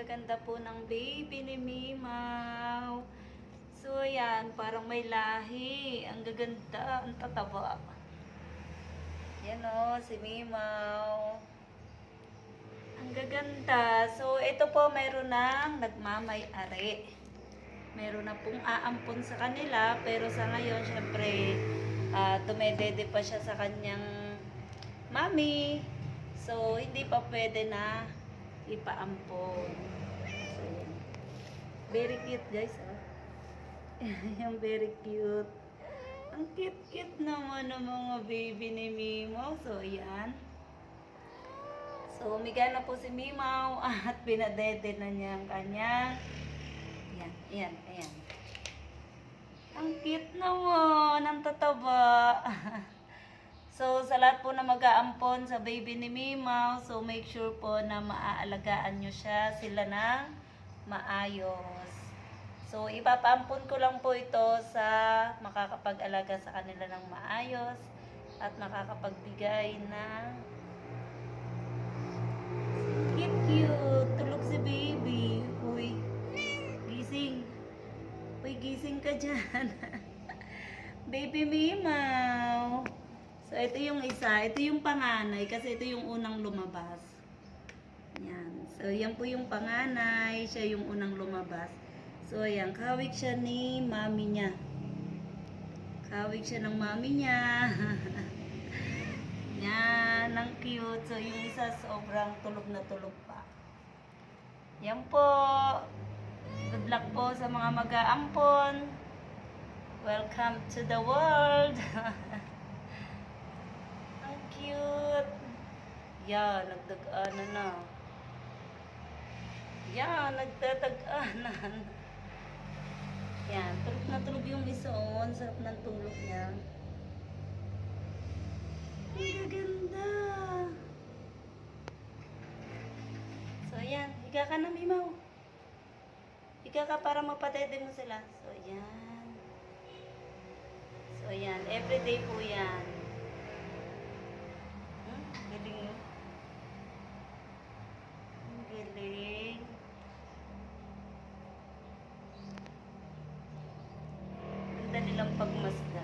gaganda po ng baby ni Mimaw. So, ayan, parang may lahi. Ang gaganda, ang tataba. Yan o, si Mimaw. Ang gaganda. So, ito po mayroon ng nagmamay-ari. Meron na pong aampon sa kanila, pero sa ngayon, syempre, ah dumedede pa siya sa kanyang mami. So, hindi pa pwede na ipaampon. So, yan. Very cute, guys. Oh. Yung very cute. Ang cute-cute naman ng mga baby ni Mimo. So, yan. So, umiga na po si Mimaw at pinadede na niya ang kanyang. Yan, yan, ayan. Ang cute naman, ang tataba. so, sa lahat po na mag-aampon sa baby ni Mimaw, so make sure po na maaalagaan nyo siya, sila ng maayos. So, ipapaampon ko lang po ito sa makakapag-alaga sa kanila ng maayos at makakapagbigay ng cute cute. Tulog si baby. Uy, gising. Uy, gising ka dyan. baby Mimaw. So, ito yung isa. Ito yung panganay kasi ito yung unang lumabas. Yan. So, yan po yung panganay. Siya yung unang lumabas. So, ayan. Kawig siya ni mami niya. Kawig siya ng mami niya. Yan. Ang cute. So, yung isa sobrang tulog na tulog pa. Yan po. Good luck po sa mga mag-aampon. Welcome to the world. Ang cute. Yan, nagdag-anan na. Yan, nagtatag-anan. Yan, tulog na tulog yung isa. Ang sarap ng tulog niya. Ang gaganda. So, ayan. Higa ka na, Mimaw. Higa ka para mapatede mo sila. So, ayan. So, ayan. Everyday po yan. pagmasdan.